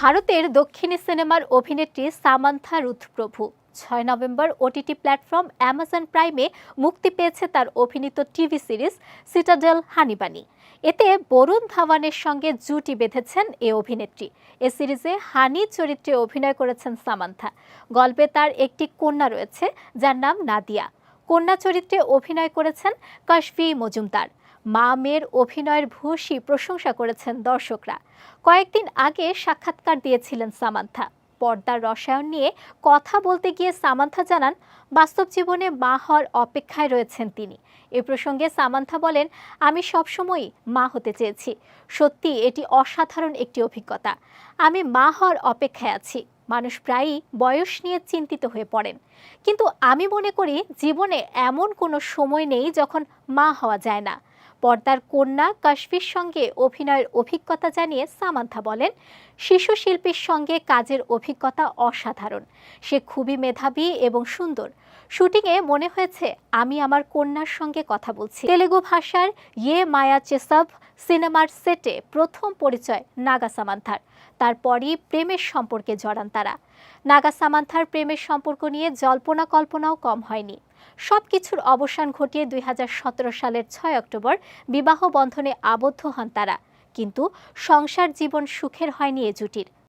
ভারতের দক্ষিণী সিনেমার অভিনেত্রী সামান্থা রুথ প্রভু ছয় নভেম্বর ওটিটি প্ল্যাটফর্ম অ্যামাজন প্রাইমে মুক্তি পেয়েছে তার অভিনীত টিভি সিরিজ সিটাডেল হানিবানি এতে বরুণ ধাওয়ানের সঙ্গে জুটি বেঁধেছেন এ অভিনেত্রী। এ সিরিজে হানি চরিত্রে অভিনয় করেছেন সামান্থা। গল্পে তার একটি কন্যা রয়েছে, যার নাম নাদিয়া। কন্যা চরিত্রে অভিনয় করেছেন কাশফি মজুমদার। মা মেয়ের অভিনয়ের ভূয়সী প্রশংসা করেছেন দর্শকরা। কয়েকদিন আগে সাক্ষাৎকার দিয়েছিলেন সামান্থা। পর্দার রসায়ন নিয়ে কথা বলতে গিয়ে সামান্থা জানান, বাস্তব জীবনে মা হওয়ার অপেক্ষায় রয়েছেন তিনি। এ প্রসঙ্গে সামান্থা বলেন, আমি সবসময়ই মা হতে চেয়েছি। সত্যি, এটি অসাধারণ একটি অভিজ্ঞতা। আমি মা হওয়ার অপেক্ষায় আছি। মানুষ প্রায়ই বয়স নিয়ে চিন্তিত হয়ে পড়েন। কিন্তু আমি মনে করি, জীবনে এমন কোনো সময় নেই যখন মা হওয়া যায় না। পর্দার কন্যা কাশফির সঙ্গে অভিনয়ের অভিজ্ঞতা জানিয়ে সামান্থা বলেন, শিশু শিল্পীর সঙ্গে কাজের অভিজ্ঞতা অসাধারণ। সে খুবই মেধাবী এবং সুন্দর। শুটিংয়ে মনে হয়েছে, আমি আমার কন্যার সঙ্গে কথা বলছি। তেলেগু ভাষার ইয়ে মায়া চেসাব সিনেমার সেটে প্রথম পরিচয় নাগা সামান্থার। তারপরই প্রেমের সম্পর্কে জড়ান তারা। নাগা সামান্থার প্রেমের সম্পর্ক নিয়ে জল্পনা কল্পনাও কম হয়নি। সব কিছুর অবসান ঘটিয়ে দুই হাজার সতেরো সালের ছয় অক্টোবর বিবাহ বন্ধনে আবদ্ধ হন তারা। কিন্তু সংসার জীবন সুখের হয়নি এ জুটির।